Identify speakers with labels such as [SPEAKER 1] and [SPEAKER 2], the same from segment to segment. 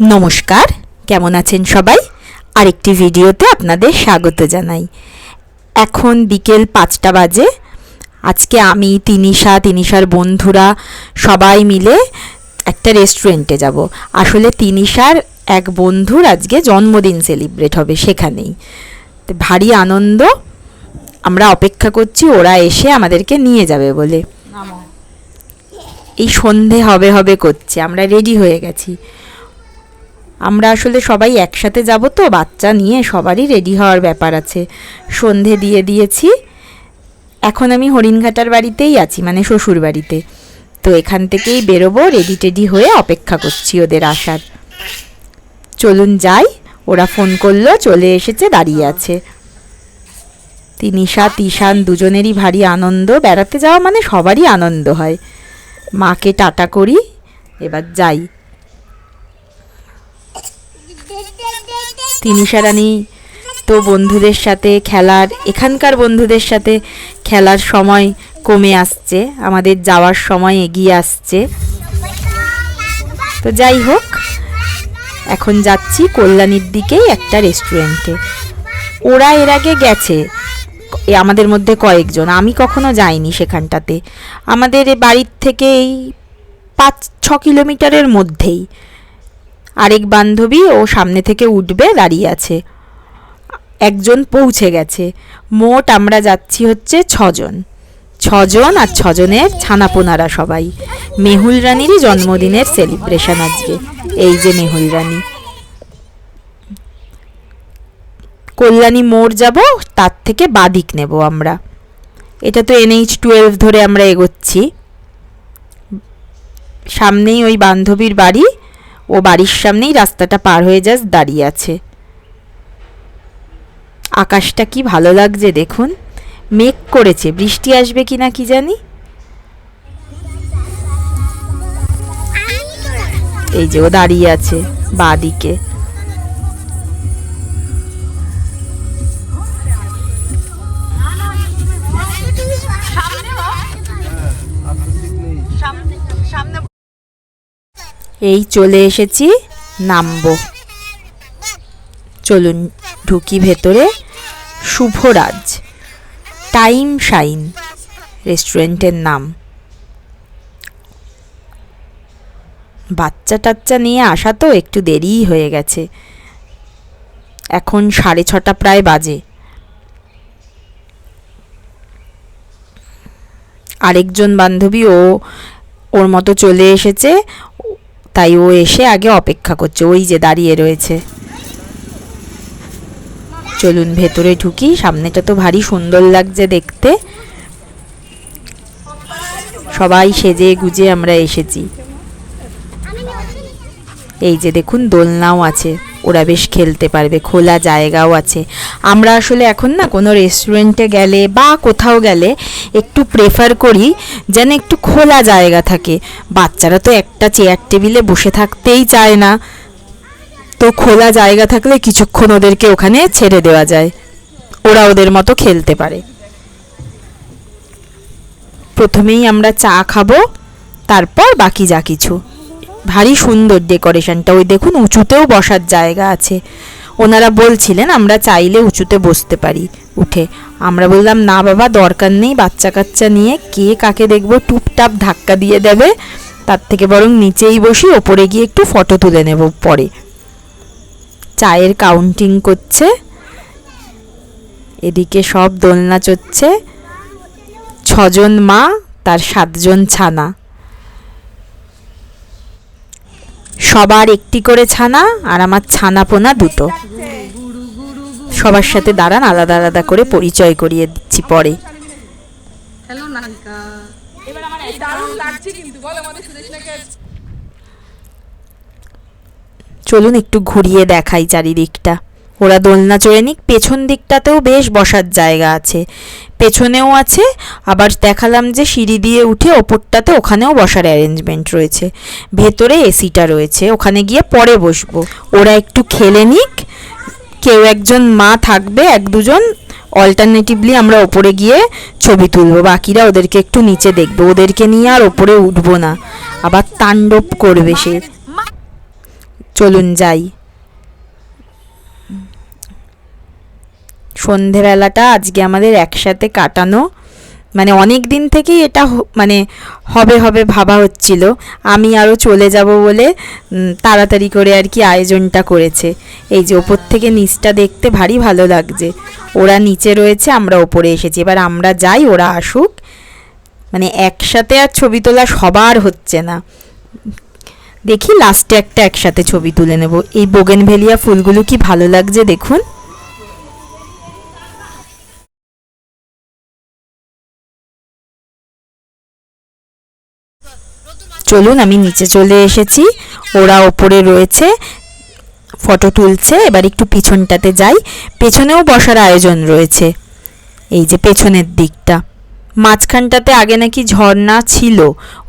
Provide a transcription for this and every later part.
[SPEAKER 1] নমস্কার কেমন আছেন সবাই? আরেকটি ভিডিওতে আপনাদের স্বাগত জানাই। এখন বিকেল পাঁচটা বাজে। আজকে আমি তিনিশা তিনিশার বন্ধুরা সবাই মিলে একটা রেস্টুরেন্টে যাব। আসলে তিনিশার এক বন্ধুর আজকে জন্মদিন সেলিব্রেট হবে সেখানেই। তো ভারী আনন্দ। আমরা অপেক্ষা করছি ওরা এসে আমাদেরকে নিয়ে যাবে বলে। এই সন্ধে হবে হবে করছে আমরা রেডি হয়ে গেছি। আমরা আসলে সবাই একসাথে যাব তো, বাচ্চা নিয়ে সবারই রেডি হওয়ার ব্যাপার আছে। সন্ধে দিয়ে দিয়েছি। এখন আমি হরিণঘাটার বাড়িতেই আছি মানে শ্বশুর বাড়িতে। তো এখান থেকেই বেরোবো রেডি টেডি হয়ে অপেক্ষা করছি ওদের আসার। চলুন যাই, ওরা ফোন করল, চলে এসেছে, দাঁড়িয়ে আছে। তিনিশা, তিশান দুজনেরই ভারী আনন্দ, বেড়াতে যাওয়া মানে সবারই আনন্দ হয়। মাকে টাটা করি, এবার যাই। তিনিশা রানী, তো বন্ধুদের সাথে খেলার, এখানকার বন্ধুদের সাথে খেলার সময় কমে আসছে, আমাদের যাওয়ার সময় এগিয়ে আসছে। তো যাই হোক, এখন যাচ্ছি কল্যাণীর দিকেই একটা রেস্টুরেন্টে ওরা এর আগে গেছে আমাদের মধ্যে কয়েকজন, আমি কখনো যাইনি সেখানটাতে। আমাদের বাড়ির থেকে এই পাঁচ ছ কিলোমিটারের মধ্যেই। আরেক বান্ধবী ও সামনে থেকে উঠবে, দাঁড়িয়ে আছে। একজন পৌঁছে গেছে। মোট আমরা যাচ্ছি হচ্ছে ছজন। ছজন আর ছজনের ছানাপোনারা সবাই। মেহুল রানীরই জন্মদিনের সেলিব্রেশন আজকে। এই যে মেহুল রানী। কল্যাণী মোড় যাব, তার থেকে বাদিক নেব আমরা। এটা তো এনএইচ টুয়েলভ ধরে আমরা এগোচ্ছি। সামনেই ওই বান্ধবীর বাড়ি। ও বাড়ির সামনেই রাস্তাটা পার হয়ে যাস দাঁড়িয়ে আছে। আকাশটা কি ভালো লাগছে দেখুন। মেঘ করেছে, বৃষ্টি আসবে কি না কি জানি? এই যে ও দাঁড়িয়ে আছে বাদিকে। এই চলে এসেছি, নামবো। চলুন ঢুকি ভেতরে। শুভরাজ, টাইম শাইন রেস্টুরেন্টের নাম। বাচ্চা টাচ্চা নিয়ে আসা তো একটু দেরিই হয়ে গেছে। এখন সাড়ে ছটা প্রায় বাজে। আরেকজন বান্ধবী ও ওর মতো চলে এসেছে। তাই ও এসে আগে অপেক্ষা করছে, ওই যে দাঁড়িয়ে রয়েছে। চলুন ভেতরে ঢুকি, সামনেটা তো ভারী সুন্দর লাগছে দেখতে। সবাই সেজে গুজে আমরা এসেছি। এই যে দেখুন, দোলনাও আছে। ওরা বেশ খেলতে পারবে খোলা জায়গাও আছে। আমরা আসলে এখন না কোনো রেস্টুরেন্টে গেলে বা কোথাও গেলে একটু প্রেফার করি যেন একটু খোলা জায়গা থাকে। বাচ্চারা তো একটা চেয়ার টেবিলে বসে থাকতেই চায় না। তো খোলা জায়গা থাকলে কিছুক্ষণ ওদেরকে ওখানে ছেড়ে দেওয়া যায়। ওরা ওদের মতো খেলতে পারে। প্রথমেই আমরা চা খাব, তারপর বাকি যা কিছু। ভারী সুন্দর ডেকোরেশনটা। ওই দেখুন, উঁচুতেও বসার জায়গা আছে। ওনারা বলছিলেন, আমরা চাইলে উঁচুতে বসতে পারি উঠে। আমরা বললাম, না বাবা, দরকার নেই। বাচ্চা কাচ্চা নিয়ে কে কাকে দেখব? টুপটাপ ধাক্কা দিয়ে দেবে। তার থেকে বরং নিচেই বসি, ওপরে গিয়ে একটু ফটো তুলে নেব পরে। চায়ের কাউন্টিং করছে। এদিকে সব দোলনা চড়ছে। ছজন মা, তার সাতজন ছানা। সবার একটি করে ছানা আর আমার ছানা পোনা দুটো। সবার সাথে দাঁড়ান আলাদা আলাদা করে পরিচয় করিয়ে দিচ্ছি পরে।
[SPEAKER 2] হ্যালো নানকা এবার আমার দারুণ লাগছে কিন্তু বল আমাদের সুদেশনাকে
[SPEAKER 1] চলুন একটু ঘুরিয়ে দেখাই চারিদিকটা। ওরা দোলনা চড়ে নিক পেছন দিকটাতেও বেশ বসার জায়গা আছে। পেছনেও আছে, আবার দেখালাম যে সিঁড়ি দিয়ে উঠে ওপরটাতে ওখানেও বসার অ্যারেঞ্জমেন্ট রয়েছে। ভেতরে এসিটা রয়েছে, ওখানে গিয়ে পরে বসবো। ওরা একটু খেলে নিক, কেউ একজন মা থাকবে, এক দুজন অল্টারনেটিভলি আমরা ওপরে গিয়ে ছবি তুলবো। বাকিরা ওদেরকে একটু নিচে দেখবে, ওদেরকে নিয়ে আর ওপরে উঠবো না। আবার তাণ্ডব করবে সে। চলুন যাই। সন্ধেবেলাটা আজকে আমাদের একসাথে কাটানো। মানে অনেক দিন থেকেই এটা মানে হবে হবে ভাবা হচ্ছিল। আমি আরও চলে যাব বলে তাড়াতাড়ি করে আর কি আয়োজনটা করেছে। এই যে ওপর থেকে নিচটা দেখতে ভারী ভালো লাগছে। ওরা নিচে রয়েছে, আমরা ওপরে এসেছি। এবার আমরা যাই, ওরা আসুক। মানে একসাথে আর ছবি তোলা সবার হচ্ছে না। দেখি লাস্টে একটা একসাথে ছবি তুলে নেব। এই বোগেনভেলিয়া ফুলগুলো কি ভালো লাগছে দেখুন। চলুন, আমি নিচে চলে এসেছি। ওরা ওপরে রয়েছে, ফটো তুলছে, এবার একটু পিছনটাতে যাই। পেছনেও বসার আয়োজন রয়েছে। এই যে পেছনের দিকটা। মাঝখানটাতে আগে নাকি ঝর্ণা ছিল।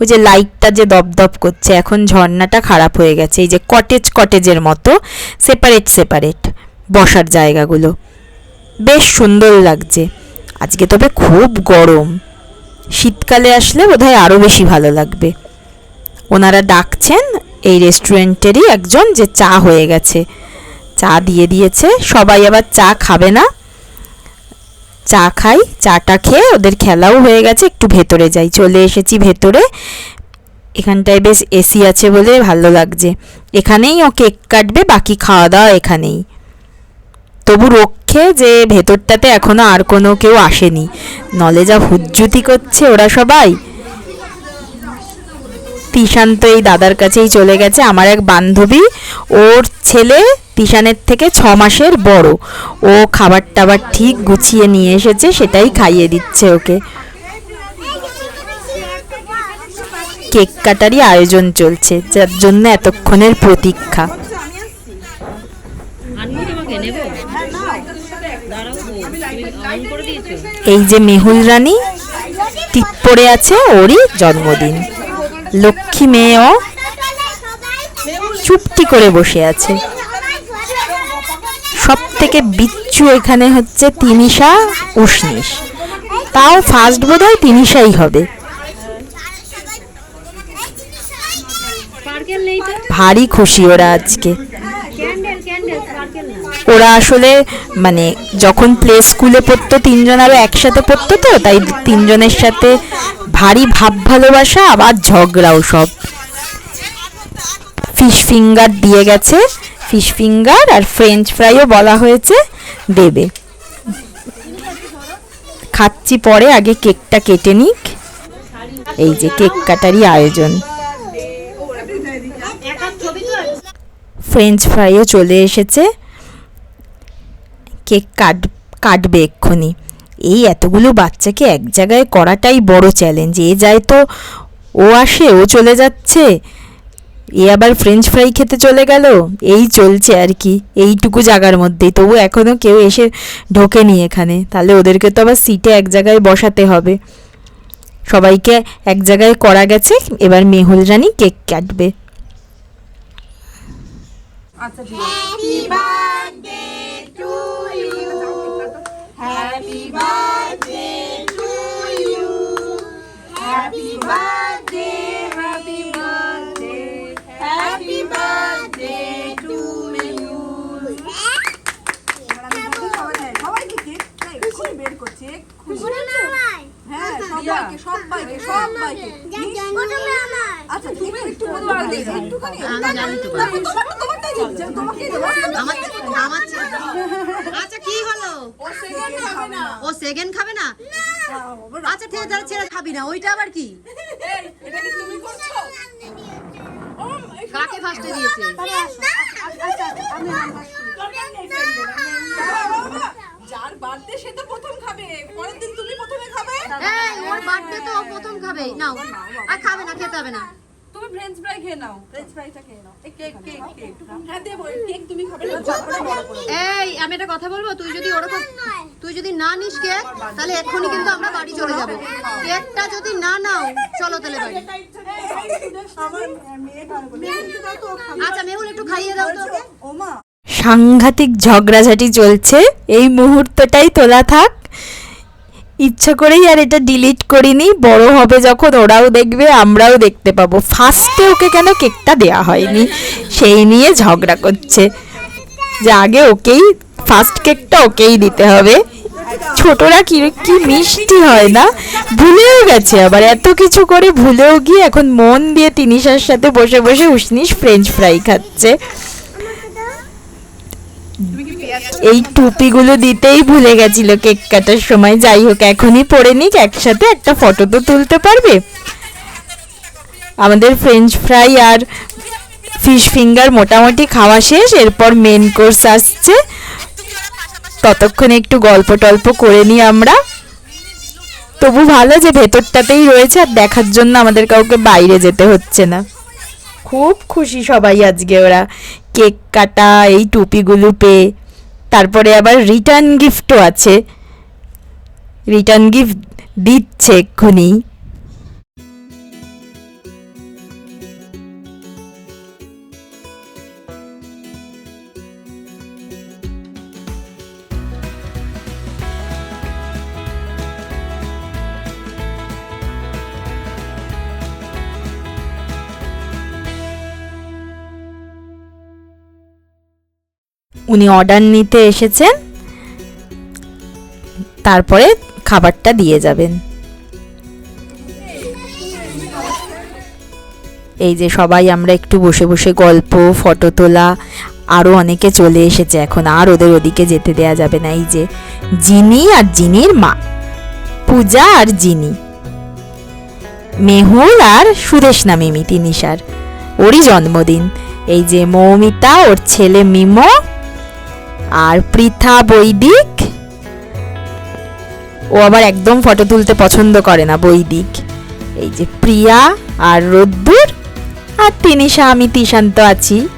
[SPEAKER 1] ওই যে লাইটটা যে দপদপ করছে, এখন ঝর্ণাটা খারাপ হয়ে গেছে। এই যে কটেজ কটেজের মতো সেপারেট সেপারেট বসার জায়গাগুলো। বেশ সুন্দর লাগছে। আজকে তবে খুব গরম। শীতকালে আসলে বোধহয় আরও বেশি ভালো লাগবে। ওনারা ডাকছেন এই রেস্টুরেন্টেরই একজন যে চা হয়ে গেছে। চা দিয়ে দিয়েছে। সবাই আবার চা খাবে না। চা খাই, চাটা খেয়ে ওদের খেলাও হয়ে গেছে। একটু ভেতরে যাই। চলে এসেছি ভেতরে। এখানটায় বেশ এসি আছে বলে ভালো লাগছে। এখানেই ও কেক কাটবে, বাকি খাওয়া দাওয়া এখানেই। তবু রক্ষে যে ভেতরটাতে এখনও আর কোনো কেউ আসেনি। নলে যা হুজ্জুতি করছে ওরা সবাই। তিশান তো এই দাদার কাছেই চলে গেছে। আমার এক বান্ধবী, ওর ছেলে তিশানের থেকে ছ মাসের বড়। ও খাবার টাবার ঠিক গুছিয়ে নিয়ে এসেছে, সেটাই খাইয়ে দিচ্ছে ওকে। কেক কাটারই আয়োজন চলছে, যার জন্য এতক্ষণের প্রতীক্ষা। এই যে মেহুল রানী, টিপ পড়ে আছে ওরই জন্মদিন। লক্ষ্মী মেয়েও চুপটি করে বসে আছে। সব থেকে বিচ্ছু এখানে হচ্ছে তিনিশা উষ্ণিস তাও ফার্স্ট বোধ হয় তিনিশাই হবে। ভারী খুশি ওরা আজকে। ওরা আসলে মানে যখন প্লে স্কুলে পড়তো, তিনজন আরও একসাথে পড়তো তো, তাই তিনজনের সাথে ভারী ভাব ভালোবাসা, আবার ঝগড়াও সব। ফিশ ফিঙ্গার দিয়ে গেছে ফিশ ফিঙ্গার আর ফ্রেঞ্চ ফ্রাইও বলা হয়েছে, দেবে। খাচ্ছি পরে, আগে কেকটা কেটে নিক। এই যে কেক কাটারই আয়োজন। ফ্রেঞ্চ ফ্রাইও চলে এসেছে। কেক কাট কাটবে এক্ষুনি। এই এতগুলো বাচ্চাকে এক জায়গায় করাটাই বড় চ্যালেঞ্জ এ যায় তো ও আসে ও চলে যাচ্ছে এ আবার ফ্রেঞ্চ ফ্রাই খেতে চলে গেল এই চলছে আর কি এইটুকু জায়গার মধ্যেই। তবু এখনও কেউ এসে ঢোকেনি এখানে। তাহলে ওদেরকে তো আবার সিটে এক জায়গায় বসাতে হবে। সবাইকে এক জায়গায় করা গেছে এবার মেহুল রানী কেক কাটবে।
[SPEAKER 2] আচ্ছা ঠিক আছে সবাইকে কেক এক্ষুনি বের করছি এক্ষুনি হ্যাঁ সবাইকে সবাইকে সবাইকে আচ্ছা তুমি একটু বলো একটুখানি দেখো, ও second খাবে না।
[SPEAKER 3] ও সেকেন্ড খাবে না? আচ্ছা ঠিক আছে তাহলে ছেড়ে খাবি না। ওইটা আবার কি?
[SPEAKER 2] এই, এটা কি তুমি করছ? ও, এই
[SPEAKER 3] কাকে ফার্স্টে দিয়েছে?
[SPEAKER 2] বাবা, বাবা, যার বার্থডে সে তো প্রথম খাবে। পরের দিন তুমি প্রথমে খাবে?
[SPEAKER 3] এই ওর বার্থডে তো প্রথম খাবে। নাও। আর খাবে না খেতে হবে না।
[SPEAKER 2] তুমি ফ্রেঞ্চ ফ্রাই খেয়ে নাও। ফ্রেঞ্চ ফ্রাইটা খেয়ে নাও। কেক কেক কেক হ্যাঁ দেবো কেক তুমি খাবে না।
[SPEAKER 3] এই আমি একটা কথা বলব? তুই যদি ওরকম তুই যদি না নিস কেক তাহলে এক্ষুনি কিন্তু আমরা বাড়ি চলে যাব। কেকটা যদি না নাও চলো তাহলে বাড়ি। আচ্ছা মেহুল একটু খাইয়ে দাও তো।
[SPEAKER 2] ওমা।
[SPEAKER 1] সাংঘাতিক ঝগড়াঝাটি চলছে। এই মুহূর্তটাই তোলা থাক। ইচ্ছা করেই আর এটা ডিলিট করিনি। বড় হবে যখন ওরাও দেখবে, আমরাও দেখতে পাবো। ফার্স্টে ওকে কেন কেকটা দেয়া হয়নি? সেই নিয়ে ঝগড়া করছে। যে আগে ওকেই ফার্স্ট কেকটা ওকেই দিতে হবে। ছোটরা কি কি মিষ্টি হয় না? ভুলেও গেছে আবার। এত কিছু করে ভুলেও গিয়ে এখন মন দিয়ে তিনিশার সাথে বসে বসে উসনিস ফ্রেঞ্চ ফ্রাই খাচ্ছে। এই টুপিগুলো দিতেই ভুলে গেছিল কেক কাটার সময়। যাই হোক, এখনই পরে নিক, একসাথে একটা ফটো তো তুলতে পারবে। আমাদের ফ্রেঞ্চ ফ্রাই আর ফিশ ফিঙ্গার মোটামুটি খাওয়া শেষ, এরপর মেন কোর্স আসছে। ততক্ষণে একটু গল্প টল্প করে নিই আমরা। তবু ভালো যে ভেতরটাতেই রয়েছে, আর দেখার জন্য আমাদের কাউকে বাইরে যেতে হচ্ছে না। খুব খুশি সবাই আজকে ওরা। কেক কাটা, এই টুপিগুলো পেয়ে। তারপরে আবার রিটার্ন গিফটও আছে। রিটার্ন গিফট দিচ্ছে এক্ষুনি। উনি অর্ডার নিতে এসেছেন, তারপরে খাবারটা দিয়ে যাবেন। এই যে সবাই আমরা একটু বসে বসে গল্প, ফটো তোলা আরও অনেকে চলে এসেছে এখন, আর ওদের ওদিকে যেতে দেয়া যাবে না। এই যে জিনি আর জিনির মা, পূজা আর জিনি, মেহুল আর সুরেশ না মিমি তিনিশার, ওরই জন্মদিন। এই যে মৌমিতা, ওর ছেলে মিমো আর পৃথা বৈদিক? ও আবার একদম ফটো তুলতে পছন্দ করে না, বৈদিক। এই যে প্রিয়া আর রোদ্দুর, আর তিনিশা আমি তিশান্ত আছি।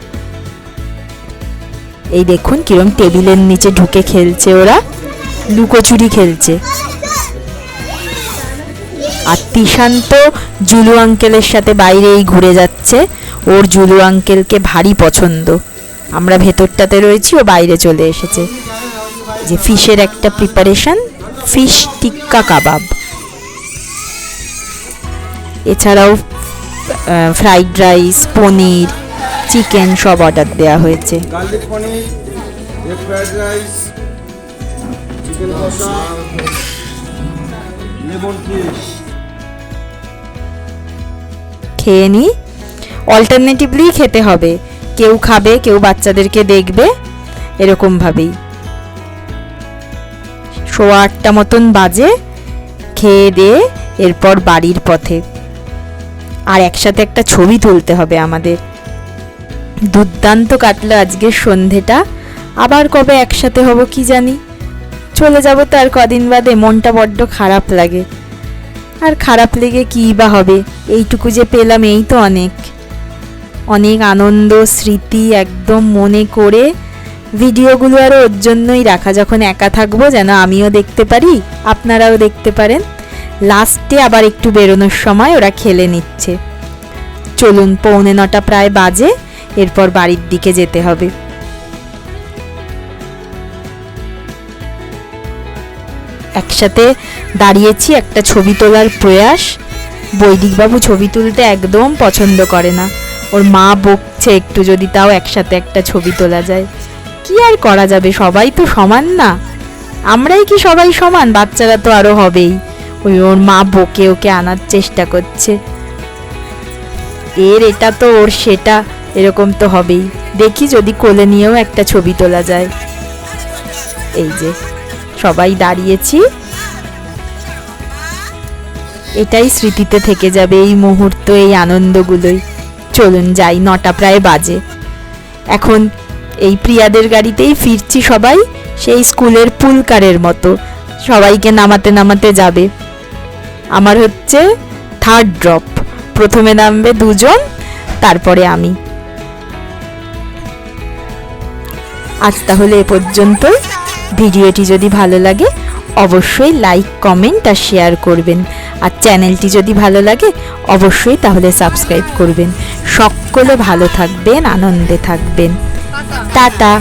[SPEAKER 1] এই দেখুন কিরম টেবিলের নিচে ঢুকে খেলছে ওরা, লুকোচুরি খেলছে। আর তিশান্ত জুলু আঙ্কেলের সাথে বাইরেই ঘুরে যাচ্ছে, ওর জুলু আঙ্কেলকে ভারী পছন্দ। আমরা ভেতরটাতে রয়েছি ও বাইরে চলে এসেছে। যে ফিশের একটা প্রিপারেশন ফিশ টিক্কা কাবাব। এছাড়াও ফ্রাইড রাইস পনির চিকেন সব অর্ডার দেওয়া হয়েছে। খেয়ে নিই অল্টারনেটিভলি খেতে হবে। কেউ খাবে, কেউ বাচ্চাদেরকে দেখবে এরকমভাবেই সোয়া আটটা মতন বাজে, খেয়ে দিয়ে এরপর বাড়ির পথে। আর একসাথে একটা ছবি তুলতে হবে আমাদের। দুর্দান্ত কাটলো আজকের সন্ধেটা। আবার কবে একসাথে হব কি জানি। চলে যাব তো আর কদিন বাদে, মনটা বড্ড খারাপ লাগে। আর খারাপ লেগে কী বা হবে? এইটুকু যে পেলাম, এই তো অনেক। অনেক আনন্দ, স্মৃতি একদম মনে করে ভিডিওগুলো আরও ওর জন্যই রাখা। যখন একা থাকব যেন আমিও দেখতে পারি, আপনারাও দেখতে পারেন। লাস্টে আবার একটু বেরোনোর সময় ওরা খেলে নিচ্ছে। চলুন, পৌনে নটা প্রায় বাজে, এরপর বাড়ির দিকে যেতে হবে। একসাথে দাঁড়িয়েছি, একটা ছবি তোলার প্রয়াস। বৈদিকবাবু ছবি তুলতে একদম পছন্দ করে না। ওর মা বকছে একটু যদি তাও একসাথে একটা ছবি তোলা যায়। কি আর করা যাবে? সবাই তো সমান না। আমরাই কি সবাই সমান? বাচ্চারা তো আরও হবেই। ওই ওর মা বকে ওকে আনার চেষ্টা করছে। এর এটা তো ওর সেটা, এরকম তো হবেই। দেখি যদি কোলে নিয়েও একটা ছবি তোলা যায়। এই যে, সবাই দাঁড়িয়েছি। এটাই স্মৃতিতে থেকে যাবে এই মুহূর্ত, এই আনন্দগুলোই। চলুন যাই, নটা প্রায় বাজে। এখন এই প্রিয়াদের গাড়িতেই ফিরছি সবাই, সেই স্কুলের পুলকারের মতো। সবাইকে নামাতে নামাতে যাবে। আমার হচ্ছে থার্ড ড্রপ প্রথমে নামবে দুজন, তারপরে আমি। আজ তাহলে এ পর্যন্ত। ভিডিওটি যদি ভালো লাগে, অবশ্যই লাইক কমেন্ট আর শেয়ার করবেন। আর চ্যানেলটি যদি ভালো লাগে, অবশ্যই তাহলে সাবস্ক্রাইব করবেন। সকলে ভালো থাকবেন আনন্দে থাকবেন। টাটা।